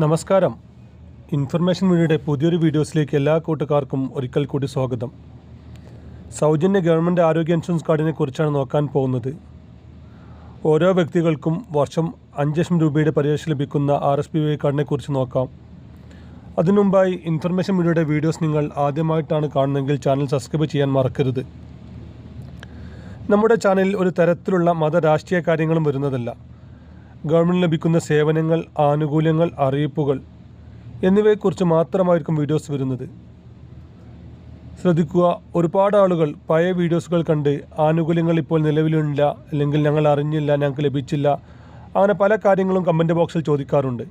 നമസ്കാരം. ഇൻഫർമേഷൻ മീഡിയയുടെ പുതിയൊരു വീഡിയോസിലേക്ക് എല്ലാ കൂട്ടുകാർക്കും ഒരിക്കൽ കൂടി സ്വാഗതം. സൗജന്യ ഗവൺമെന്റ് ആരോഗ്യ ഇൻഷുറൻസ് കാർഡിനെ കുറിച്ചാണ് നോക്കാൻ പോകുന്നത്. ഓരോ വ്യക്തികൾക്കും വർഷം അഞ്ച് ലക്ഷം രൂപയുടെ പരിരക്ഷ ലഭിക്കുന്ന ആർ എസ് പി വൈ കാർഡിനെ കുറിച്ച് നോക്കാം. അതിനുമുമ്പായി ഇൻഫർമേഷൻ മീഡിയയുടെ വീഡിയോസ് നിങ്ങൾ ആദ്യമായിട്ടാണ് കാണുന്നതെങ്കിൽ ചാനൽ സബ്സ്ക്രൈബ് ചെയ്യാൻ മറക്കരുത്. നമ്മുടെ ചാനലിൽ ഒരു തരത്തിലുള്ള മത രാഷ്ട്രീയ കാര്യങ്ങളും വരുന്നതല്ല. ഗവൺമെന്റ് ലഭിക്കുന്ന സേവനങ്ങൾ ആനുകൂല്യങ്ങൾ അറിയിപ്പുകൾ എന്നിവയെക്കുറിച്ച് മാത്രമായിരിക്കും വീഡിയോസ് വരുന്നത്. ശ്രദ്ധിക്കുക ഒരുപാട് ആളുകൾ പഴയ വീഡിയോസുകൾ കണ്ട് ആനുകൂല്യങ്ങൾ ഇപ്പോൾ നിലവിലില്ല അല്ലെങ്കിൽ ഞങ്ങൾ അറിഞ്ഞില്ല ഞങ്ങൾക്ക് ലഭിച്ചില്ല അങ്ങനെ പല കാര്യങ്ങളും കമന്റ് ബോക്സിൽ ചോദിക്കാറുണ്ട്.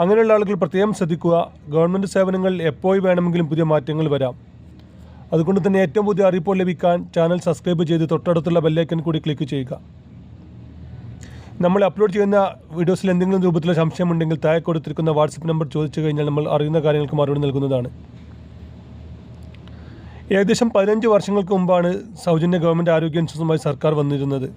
അങ്ങനെയുള്ള ആളുകൾ പ്രത്യേകം ശ്രദ്ധിക്കുക ഗവൺമെന്റ് സേവനങ്ങൾ എപ്പോൾ വേണമെങ്കിലും പുതിയ മാറ്റങ്ങൾ വരാം. അതുകൊണ്ട് തന്നെ ഏറ്റവും പുതിയ അറിയിപ്പോൾ ലഭിക്കാൻ ചാനൽ സബ്സ്ക്രൈബ് ചെയ്ത് തൊട്ടടുത്തുള്ള ബെല്ലൈക്കൻ കൂടി ക്ലിക്ക് ചെയ്യുക. നമ്മൾ അപ്ലോഡ് ചെയ്യുന്ന വീഡിയോസിൽ എന്തെങ്കിലും രൂപത്തിലുള്ള സംശയമുണ്ടെങ്കിൽ താഴെ കൊടുത്തിരിക്കുന്ന വാട്സപ്പ് നമ്പർ ചോദിച്ചു കഴിഞ്ഞാൽ നമ്മൾ അറിയുന്ന കാര്യങ്ങൾക്ക് മറുപടി നൽകുന്നതാണ്. ഏകദേശം പതിനഞ്ച് വർഷങ്ങൾക്ക് മുമ്പാണ് സൗജന്യ ഗവൺമെന്റ് ആരോഗ്യ ഇൻഷുറൻസുമായി സർക്കാർ വന്നിരുന്നത്.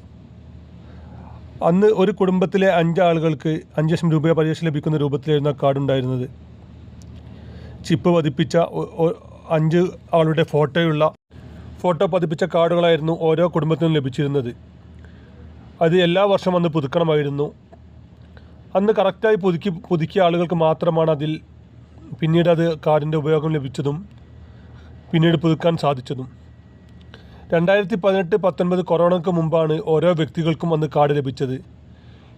അന്ന് ഒരു കുടുംബത്തിലെ അഞ്ച് ആളുകൾക്ക് അഞ്ച് ലക്ഷം രൂപ പരിരക്ഷ ലഭിക്കുന്ന രൂപത്തിലായിരുന്നു ആ കാർഡ് ഉണ്ടായിരുന്നത്. ചിപ്പ് പതിപ്പിച്ച അഞ്ച് ആളുടെ ഫോട്ടോയുള്ള ഫോട്ടോ പതിപ്പിച്ച കാർഡുകളായിരുന്നു ഓരോ കുടുംബത്തിനും ലഭിച്ചിരുന്നത്. അത് എല്ലാ വർഷവും അന്ന് പുതുക്കണമായിരുന്നു. അന്ന് കറക്റ്റായി പുതുക്കി പുതുക്കിയ ആളുകൾക്ക് മാത്രമാണ് അതിൽ പിന്നീട് അത് കാർഡിന്റെ ഉപയോഗം ലഭിച്ചതും പിന്നീട് പുതുക്കാൻ സാധിച്ചതും. രണ്ടായിരത്തി പതിനെട്ട് പത്തൊൻപത് കൊറോണയ്ക്ക് മുമ്പാണ് ഓരോ വ്യക്തികൾക്കും അന്ന് കാർഡ് ലഭിച്ചത്.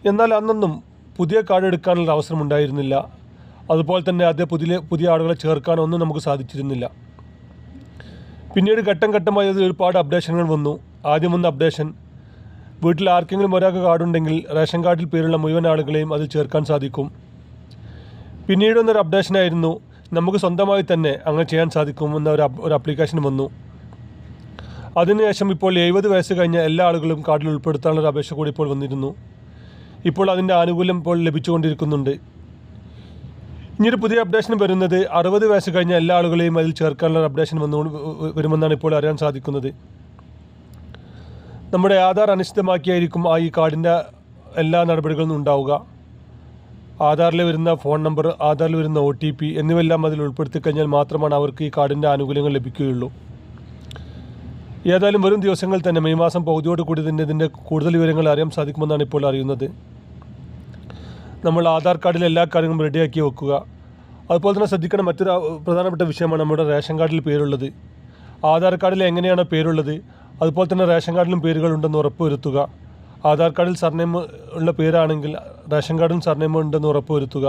എന്നാൽ അന്നൊന്നും പുതിയ കാർഡ് എടുക്കാനുള്ള അവസരം ഉണ്ടായിരുന്നില്ല. അതുപോലെ തന്നെ അത് പുതിയ പുതിയ ആളുകളെ ചേർക്കാനൊന്നും നമുക്ക് സാധിച്ചിരുന്നില്ല. പിന്നീട് ഘട്ടം ഘട്ടമായി അത് ഒരുപാട് അപ്ഡേഷനുകൾ വന്നു. ആദ്യം വന്ന അപ്ഡേഷൻ വീട്ടിൽ ആർക്കെങ്കിലും ഒരാൾക്ക് കാർഡുണ്ടെങ്കിൽ റേഷൻ കാർഡിൽ പേരുള്ള മുഴുവൻ ആളുകളെയും അതിൽ ചേർക്കാൻ സാധിക്കും. പിന്നീട് വന്നൊരു അപ്ഡേഷനായിരുന്നു നമുക്ക് സ്വന്തമായി തന്നെ അങ്ങനെ ചെയ്യാൻ സാധിക്കും എന്ന ഒരു ഒരു ആപ്ലിക്കേഷൻ വന്നു. അതിനുശേഷം ഇപ്പോൾ എഴുപത് വയസ്സ് കഴിഞ്ഞ എല്ലാ ആളുകളും കാർഡിൽ ഉൾപ്പെടുത്താനുള്ള ഒരു അപേക്ഷ കൂടി ഇപ്പോൾ വന്നിരുന്നു. ഇപ്പോൾ അതിന്റെ ആനുകൂല്യം ഇപ്പോൾ ലഭിച്ചുകൊണ്ടിരിക്കുന്നുണ്ട്. ഇനിയൊരു പുതിയ അപ്ഡേഷൻ വരുന്നത് അറുപത് വയസ്സ് കഴിഞ്ഞ എല്ലാ ആളുകളെയും അതിൽ ചേർക്കാനുള്ള അപ്ഡേഷൻ വന്നു വരുമെന്നാണ് ഇപ്പോൾ അറിയാൻ സാധിക്കുന്നത്. നമ്മുടെ ആധാർ അനിശ്ചിതമാക്കിയായിരിക്കും ആ ഈ കാർഡിന്റെ എല്ലാ നടപടികളും ഉണ്ടാവുക. ആധാറിൽ വരുന്ന ഫോൺ നമ്പർ ആധാറിൽ വരുന്ന ഒ ടി പി എന്നിവയെല്ലാം അതിൽ ഉൾപ്പെടുത്തി കഴിഞ്ഞാൽ മാത്രമാണ് അവർക്ക് ഈ കാർഡിന്റെ ആനുകൂല്യങ്ങൾ ലഭിക്കുകയുള്ളൂ. ഏതായാലും വരും ദിവസങ്ങൾ തന്നെ. മെയ് മാസം പകുതിയോട് കൂടി തന്നെ ഇതിന്റെ കൂടുതൽ വിവരങ്ങൾ അറിയാൻ സാധിക്കുമെന്നാണ് ഇപ്പോൾ അറിയുന്നത്. നമ്മൾ ആധാർ കാർഡിൽ എല്ലാ കാര്യങ്ങളും റെഡിയാക്കി വെക്കുക. അതുപോലെ തന്നെ ശ്രദ്ധിക്കേണ്ട മറ്റൊരു പ്രധാനപ്പെട്ട വിഷയമാണ് നമ്മുടെ റേഷൻ കാർഡിൽ പേരുള്ളത്. ആധാർ കാർഡിൽ എങ്ങനെയാണ് പേരുള്ളത്? അതുപോലെ തന്നെ റേഷൻ കാർഡിലും പേരുകളുണ്ടെന്ന് ഉറപ്പുവരുത്തുക. ആധാർ കാർഡിൽ സർനെയിം ഉള്ള പേരാണെങ്കിൽ റേഷൻ കാർഡിലും സർനെയിം ഉണ്ടെന്ന് ഉറപ്പുവരുത്തുക.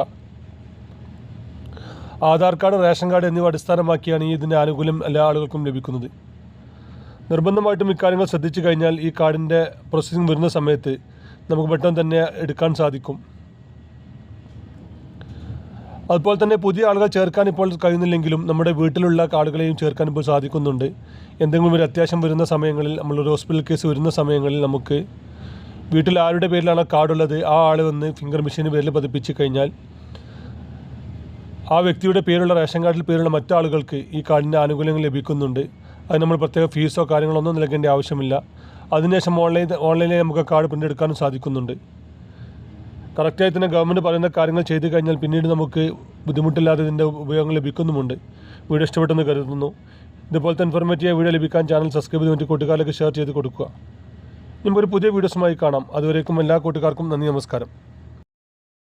ആധാർ കാർഡ് റേഷൻ കാർഡ് എന്നിവ അടിസ്ഥാനമാക്കിയാണ് ഈ ഇതിന്റെ ആനുകൂല്യം എല്ലാ ആളുകൾക്കും ലഭിക്കുന്നത്. നിർബന്ധമായിട്ടും ഇക്കാര്യങ്ങൾ ശ്രദ്ധിച്ചു കഴിഞ്ഞാൽ ഈ കാർഡിന്റെ പ്രോസസ്സിംഗ് വരുന്ന സമയത്ത് നമുക്ക് പെട്ടെന്ന് തന്നെ എടുക്കാൻ സാധിക്കും. അതുപോലെ തന്നെ പുതിയ ആളുകൾ ചേർക്കാൻ ഇപ്പോൾ കഴിയുന്നില്ലെങ്കിലും നമ്മുടെ വീട്ടിലുള്ള ആളുകളെയും ചേർക്കാൻ ഇപ്പോൾ സാധിക്കുന്നുണ്ട്. എന്തെങ്കിലും ഒരു അത്യാവശ്യം വരുന്ന സമയങ്ങളിൽ നമ്മളൊരു ഹോസ്പിറ്റൽ കേസ് വരുന്ന സമയങ്ങളിൽ നമുക്ക് വീട്ടിൽ ആരുടെ പേരിലാണ് കാർഡുള്ളത് ആ ആൾ വന്ന് ഫിംഗർ മെഷീന് പേരിൽ പതിപ്പിച്ച് കഴിഞ്ഞാൽ ആ വ്യക്തിയുടെ പേരുള്ള റേഷൻ കാർഡിൽ പേരുള്ള മറ്റാളുകൾക്ക് ഈ കാർഡിന്റെ ആനുകൂല്യങ്ങൾ ലഭിക്കുന്നുണ്ട്. അത് നമ്മൾ പ്രത്യേക ഫീസോ കാര്യങ്ങളൊന്നും നൽകേണ്ട ആവശ്യമില്ല. അതിനുശേഷം ഓൺലൈൻ ഓൺലൈനിൽ നമുക്ക് കാർഡ് പ്രിന്റ് എടുക്കാനും സാധിക്കുന്നുണ്ട്. കറക്റ്റായി തന്നെ ഗവൺമെന്റ് പറയുന്ന കാര്യങ്ങൾ ചെയ്തു കഴിഞ്ഞാൽ പിന്നീട് നമുക്ക് ബുദ്ധിമുട്ടില്ലാതെ ഇതിന്റെ ഉപയോഗങ്ങൾ ലഭിക്കുന്നുമുണ്ട്. വീഡിയോ ഇഷ്ടപ്പെട്ടെന്ന് കരുതുന്നു. ഇതുപോലത്തെ ഇൻഫോർമേറ്റീവ് വീഡിയോ ലഭിക്കാൻ ചാനൽ സബ്സ്ക്രൈബ് ചെയ്ത് മറ്റു കൂട്ടുകാരിലേക്ക് ഷെയർ ചെയ്ത് കൊടുക്കുക. നമുക്കൊരു പുതിയ വീഡിയോസുമായി കാണാം. അതുവരേക്കും എല്ലാ കൂട്ടുകാർക്കും നന്ദി നമസ്കാരം.